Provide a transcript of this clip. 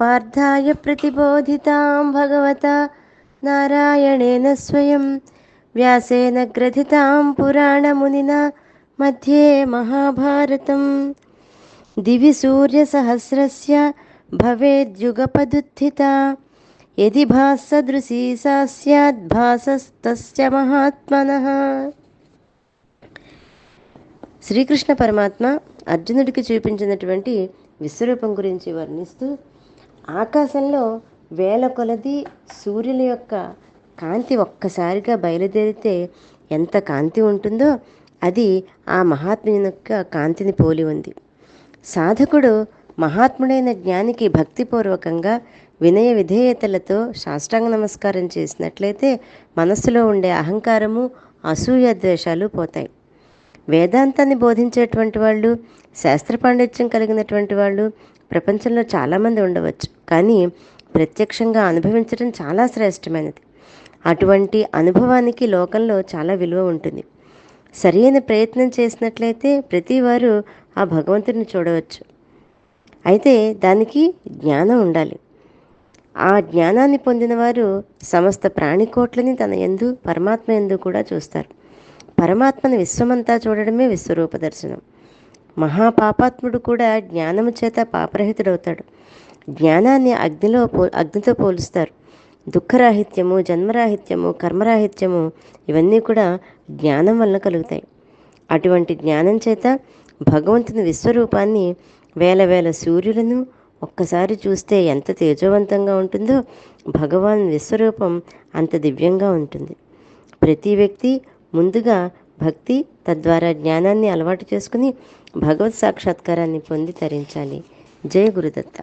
पार्थाय प्रतिबोधितां भगवता नारायणेन स्वयं व्यासेन ग्रथितां पुराणमुनिना मध्ये महाभारतम् दिवि सूर्यसहस्रस्य भवेद्युगपदुत्थिता यदि भासदृशी सा स्याद्भासस्तस्य మహాత్మనః శ్రీకృష్ణ పరమాత్మ అర్జునుడికి చూపించినటువంటి విశ్వరూపం గురించి వర్ణిస్తూ ఆకాశంలో వేల కొలది సూర్యుల యొక్క కాంతి ఒక్కసారిగా బయలుదేరితే ఎంత కాంతి ఉంటుందో అది ఆ మహాత్ముని యొక్క కాంతిని పోలి ఉంది. సాధకుడు మహాత్ముడైన జ్ఞానికి భక్తిపూర్వకంగా వినయ విధేయతలతో సాష్టాంగ నమస్కారం చేసినట్లయితే మనస్సులో ఉండే అహంకారము అసూయ ద్వేషాలు పోతాయి. వేదాంతాన్ని బోధించేటువంటి వాళ్ళు శాస్త్ర పాండిత్యం కలిగినటువంటి వాళ్ళు ప్రపంచంలో చాలామంది ఉండవచ్చు. కానీ ప్రత్యక్షంగా అనుభవించడం చాలా శ్రేష్టమైనది. అటువంటి అనుభవానికి లోకంలో చాలా విలువ ఉంటుంది. సరైన ప్రయత్నం చేసినట్లయితే ప్రతివారు ఆ భగవంతుడిని చూడవచ్చు. అయితే దానికి జ్ఞానం ఉండాలి. ఆ జ్ఞానాన్ని పొందిన వారు సమస్త ప్రాణికోట్లని తన ఎందు పరమాత్మ ఎందు కూడా చూస్తారు. పరమాత్మని విశ్వమంతా చూడడమే విశ్వరూప దర్శనం. మహాపాపాత్ముడు కూడా జ్ఞానము చేత పాపరహితుడవుతాడు. జ్ఞానాన్ని అగ్నిలో పో అగ్నితో పోలుస్తారు. దుఃఖరాహిత్యము జన్మరాహిత్యము కర్మరాహిత్యము ఇవన్నీ కూడా జ్ఞానం వల్ల కలుగుతాయి. అటువంటి జ్ఞానం చేత భగవంతుని విశ్వరూపాన్ని వేల వేల సూర్యులను ఒక్కసారి చూస్తే ఎంత తేజవంతంగా ఉంటుందో భగవాన్ విశ్వరూపం అంత దివ్యంగా ఉంటుంది. ప్రతి వ్యక్తి ముందుగా భక్తి తద్వారా జ్ఞానాన్ని అలవాటు చేసుకుని భగవత్ సాక్షాత్కారాన్ని పొంది తరించాలి. జయ గురుదత్త.